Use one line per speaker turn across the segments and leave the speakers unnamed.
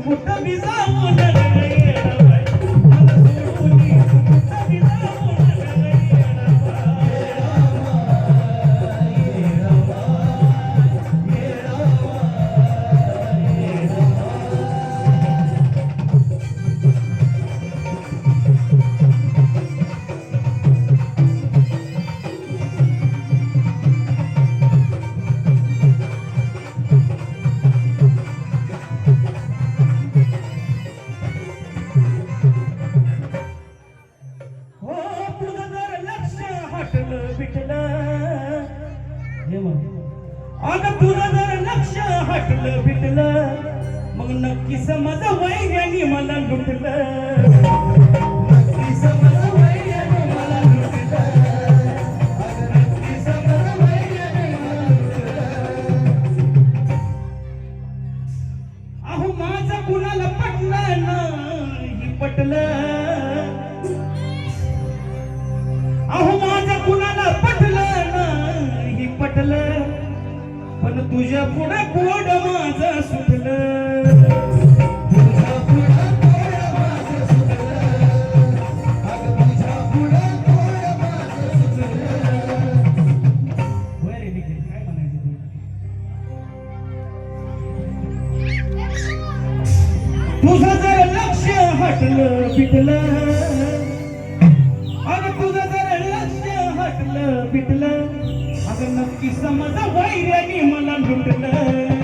ಹುಟ್ಟ ಬೀಜ अगं तुझं जर लक्ष हटलं बिटलं मग नक्की समज वैर्यानी मला लुटलं. पिटलं. पिटलं अग तुझं जर लक्ष हटलं पिटलं. अग नक्की समज वैराणी मला लुटलं.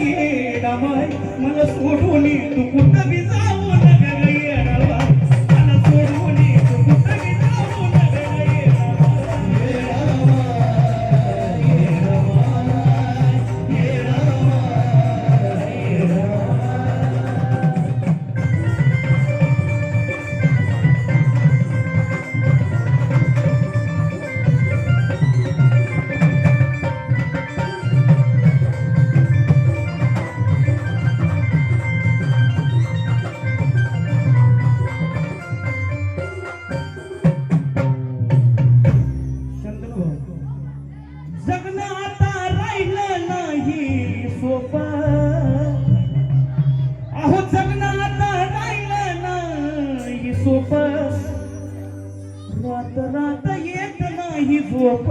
येणार मला सोडून तू कुठं बी जगन आता राहिलं नाही सोप. अहो जगन आता राहिलं नाही सोप. रात रात येत नाही झोप.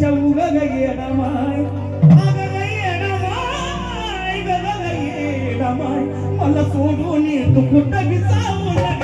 செவ்வகை இடமாய் அகலை இடமாய் விதவை இடமாய் மல்ல சோடு நீ புத்தகி சாவுடக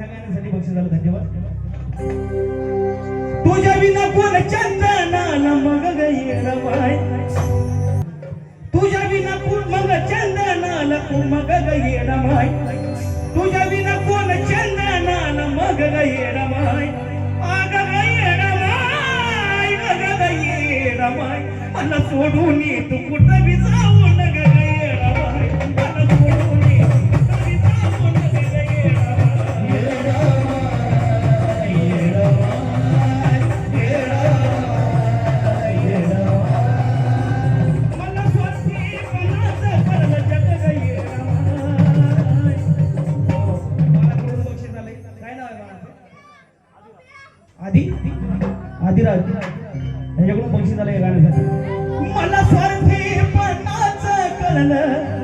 या गाण्यासाठी बक्षीस झालं धन्यवाद. तुझ्या विना कोण चंदनाला मग गैरवाय तुझ्या विना कोण मग चंदनाला कोण मग गैरमाय तुझ्या विना कोण चंदनाला मग गैरमाय आग गैरमाय मग गैरमाय मला सोडून तू कुठं बी जाऊ आधी? आदिराज ह्याच्याकडून बक्षीस आलंय या गाण्यासाठी. मला स्वार्थीपणाचं कळलं.